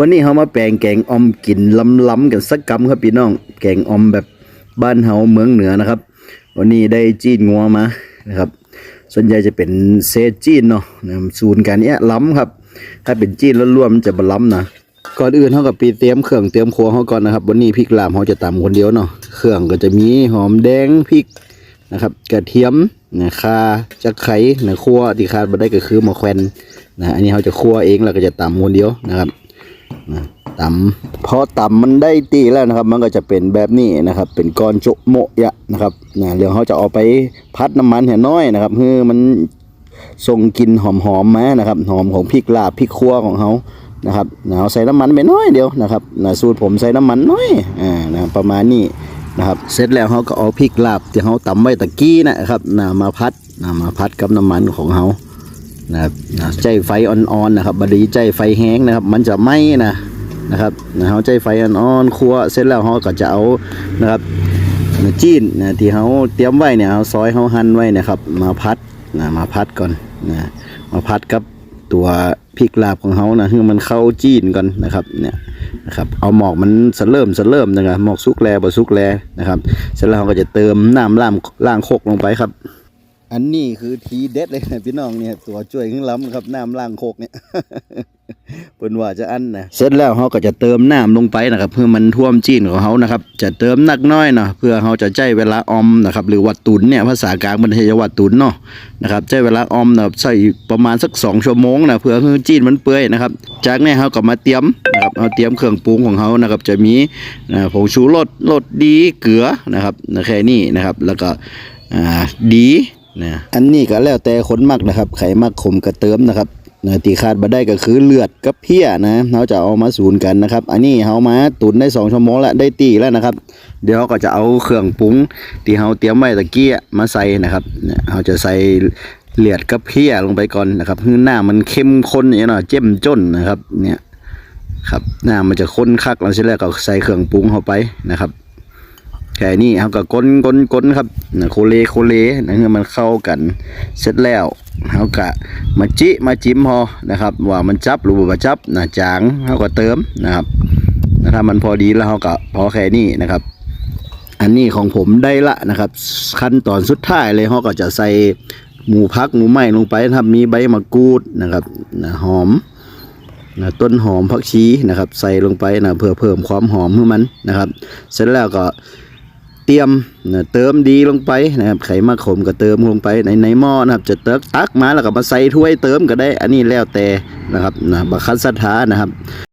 วันนี้เฮามาแปลงแกงออมกินล้ำๆกันสักกำครับพี่น้อง แกงออมแบบบ้านเฮาเมืองเหนือนะครับ วันนี้ได้จีนงัวมานะครับ ส่วนใหญ่จะเป็นเซจีนเนาะนะครับสูตรการเนี้ยล้ำครับ ถ้าเป็นจีนล้วนๆมันจะบล้ำนะก่อนอื่นเฮากับปีเตรียมเครื่องเตรียมครัวเฮาก่อนนะครับ วันนี้พริกลามเฮาจะตำคนเดียวเนาะเครื่องก็จะมีหอมแดงพริกนะครับ กระเทียมนะข่าจะไข่นะคั่วที่ขาดบ่ได้ก็คือมะแขวนนะอันนี้เฮาจะคั่วเองแล้วก็จะตำคนเดียวนะครับ ตำพอตำมันได้ตีแล้วนะครับ มันก็จะเป็นแบบนี้นะครับ เป็นก้อนโจโมยะนะครับนะเดี๋ยวเขาจะเอาไปพัดน้ำมันเห็นน้อยนะครับเพื่อมันส่งกลิ่นหอมๆมมานะครับ หอมของพริกลาบพริกคั่วของเขานะครับนะเอาใส่น้ำมันไปน้อยเดียวนะครับนะสูตรผมใส่น้ำมันน้อยอ่านะประมาณนี้นะครับเสร็จแล้วเขาก็เอาพริกลาบที่เขาตำไว้ตะกี้นะครับนะมาพัดนะมาพัดกับน้ำมันของเขา นะครับใจไฟอ่อนๆนะครับบดีใจไฟแห้งนะครับ มันจะไหม้นะนะครับเขาใจไฟอ่อนๆคั่วเสร็จแล้วเขาก็จะเอานะครับจีนนะที่เขาเตรียมไว้เนี่ยเอาซอยเขาหั่นไว้นะครับมาพัดนะมาพัดก่อนนะมาพัดกับตัวพริกลาบของเขานะให้มันเข้าจีนก่อนนะครับเนี่ยนะครับเอาหมอกมันสะเริ่มสะเริ่มนะครับหมอกสุกแลบ่สุกแลนะครับเสร็จแล้วเราก็จะเติมน้ำล่ามล่างโคกลงไปครับ อันนี้คือทีเด็ดเลยนะพี่น้องเนี่ยตัวช่วยขึ้นล้ำครับน้ำล่างโคกเนี่ยเพิ่นว่าจะอันนะเสร็จแล้วเขาก็จะเติมน้ำลงไปนะครับ เพื่อมันท่วมจีนของเขานะครับ จะเติมนักน้อยเนาะเพื่อเขาจะใจเวลาออมนะครับ หรือวัดตุนเนี่ยภาษากลางมันจะวัดตุนเนาะนะครับใจเวลาออมนะครับใส่ประมาณสักสองชั่วโมงนะเพื่อให้จีนมันเปื่อยนะครับ จากนั้เขาก็มาเตรียมนะครับเอาเตรียมเครื่องปรุงของเขานะครับ จะมีนะผงชูรสรสดีเกลือนะครับนะแค่นี้นะครับ แล้วก็อ่าดี นะอันนี้ก็แล้วแต่คนมักนะครับใครมักขมก็เติมนะครับนะที่คาดมาได้ก็คือเลือดกับเพี้ยนะเราจะเอามาสูนกันนะครับ อันนี้เรามาตุนได้สองชั่วโมงแล้วได้ตีแล้วนะครับ เดี๋ยวเราก็จะเอาเครื่องปรุงที่เราเตรียมไว้ตะกี้มาใส่นะครับเนี่ยเราจะใส่เลือดกับเพี้ยลงไปก่อนนะครับคือหน้ามันเข้มข้นอย่างนี้เนาะเจ้มจ้นนะครับเนี่ยครับหน้ามันจะข้นคักแล้วเสร็จแล้วก็ใส่เครื่องปรุงเข้าไปนะครับ แค่นี้เขาก็ก้นก้นก้นครับโคเลโคเลนะให้มันเข้ากันเสร็จแล้วเขาก็มาจิมาจิ้มพอนะครับ ว่ามันจับหรือบ่จับนะจางเขาก็เติมนะครับถ้ามันพอดีแล้วเขาก็พอแค่นี้นะครับ อันนี้ของผมได้ละนะครับ ขั้นตอนสุดท้ายเลยเขาก็จะใส่หมูพักหมูไหม้ลงไปนะครับมีใบมะกรูดนะครับนะหอมนะต้นหอมผักชีนะครับ ใส่ลงไปนะเพื่อเพิ่มความหอมให้มันนะครับ เสร็จแล้วก็ เตรียมนะเติมดีลงไปนะครับไขมะขมก็เติมลงไปในในหม้อนะครับ จะเติกตักมาแล้วก็มาใส่ถ้วยเติมก็ได้ อันนี้แล้วแต่นะครับนะบักคัสถานะครับ